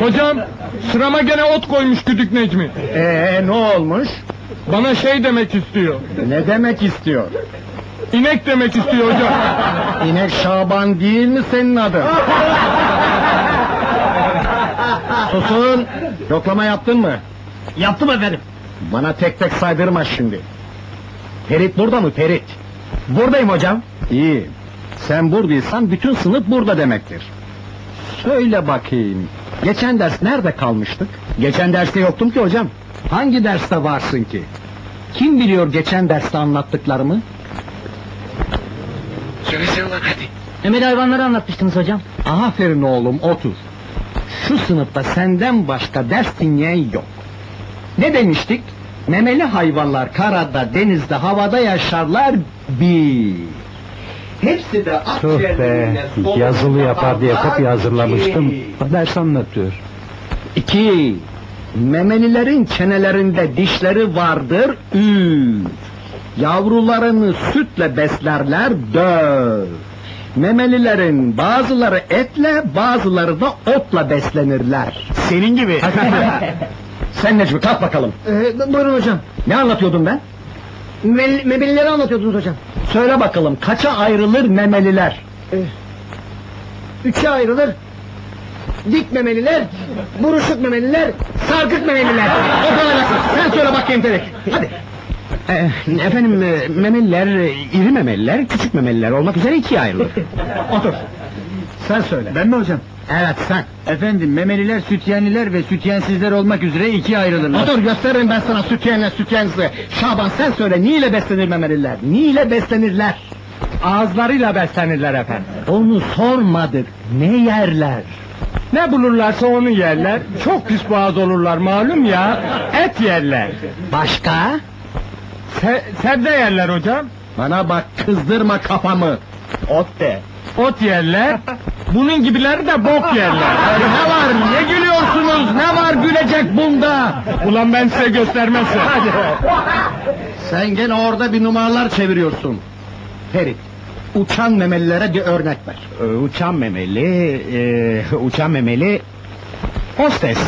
Hocam sırama gene ot koymuş güdük Necmi. Ee ne olmuş? Bana şey demek istiyor. Ne demek istiyor? İnek demek istiyor hocam. İnek Şaban değil mi senin adın? Susun! Yoklama yaptın mı? Yaptım efendim. Bana tek tek saydırma şimdi. Ferit burada mı Ferit? Buradayım hocam. İyi. Sen buradaysan bütün sınıf burada demektir. Söyle bakayım. Geçen ders nerede kalmıştık? Geçen derste yoktum ki hocam. Hangi derste varsın ki? Kim biliyor geçen derste anlattıklarımı? Emel hayvanları anlatmıştınız hocam. Aferin oğlum otur. Şu sınıfta senden başka ders dinleyen yok. Ne demiştik? Memeli hayvanlar karada, denizde, havada yaşarlar bir. Hepsi de Sus be, yazılı yapar diye kopya hazırlamıştım. Ders anlatıyor. İki. Memelilerin çenelerinde dişleri vardır. Üç. Yavrularını sütle beslerler. Dört. Memelilerin bazıları etle, bazıları da otla beslenirler. Senin gibi. Sen Necmi kalk bakalım. Ee, buyurun hocam. Ne anlatıyordum ben? Mel mebelileri anlatıyordunuz hocam. Söyle bakalım kaça ayrılır memeliler? Üçe ayrılır. Dik memeliler, buruşuk memeliler, sarkık memeliler. O kadar nasıl? Sen söyle bakayım Ferik. Hadi. efendim e, memeliler, e, iri memeliler, küçük memeliler olmak üzere ikiye ayrılır. Otur. Sen söyle. Ben mi hocam? Evet sen. Efendim memeliler, sütyenliler ve sütyensizler olmak üzere ikiye ayrılırlar. Otur gösteririm ben sana sütyenle sütyensizi. Şaban sen söyle ni ile beslenir memeliler? Ni ile beslenirler? Ağızlarıyla beslenirler efendim. Onu sormadık. Ne yerler? Ne bulurlarsa onu yerler. Çok pis boğaz olurlar malum ya. Et yerler. Başka? Se- sebze yerler hocam. Bana bak kızdırma kafamı. Ot de. Ot yerler. Bunun gibileri de bok yerler. ne var? Niye gülüyorsunuz? Ne var gülecek bunda? Ulan ben size göstermezsem. Sen gene orada bir numaralar çeviriyorsun. Ferit, uçan memelilere bir örnek ver. Ee, uçan memeli, e, uçan memeli... Hostes.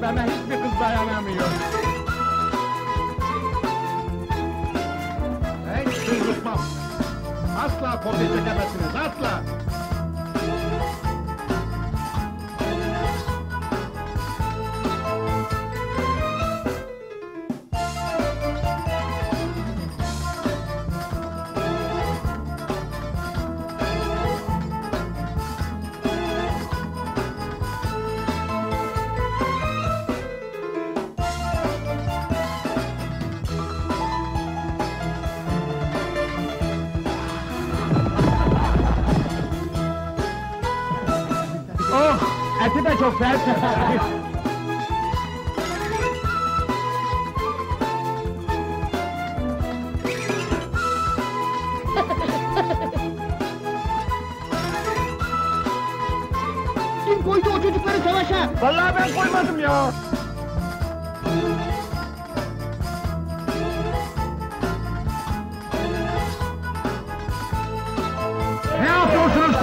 Cazibeme hiçbir kız dayanamıyor. Ben sizi tutmam. Asla kopya çekemezsiniz, asla. Eti de çok sert. Kim koydu o çocukları savaşa? Vallahi ben koymadım ya.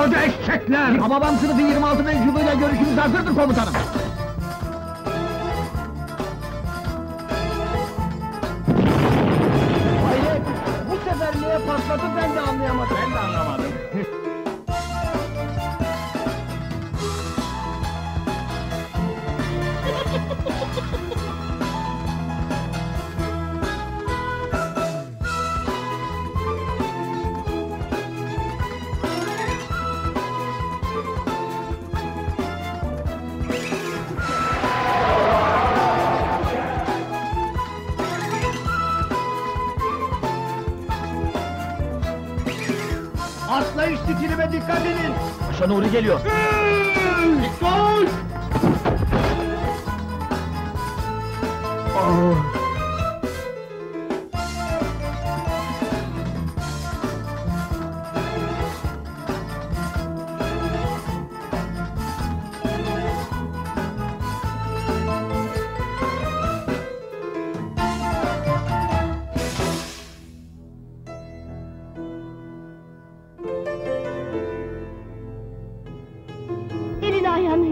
Koca eşekler? Hababam sınıfı 26 mensubuyla görüşümüz hazırdır komutanım. Hayret! Bu sefer niye patladı ben de anlayamadım. Ben de anlamadım. Stilime dikkat edin. Paşa Nuri geliyor. Gol! Elini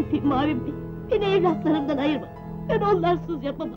öpeyim Muharrem Bey. Beni evlatlarımdan ayırma. Ben onlarsız yapamam.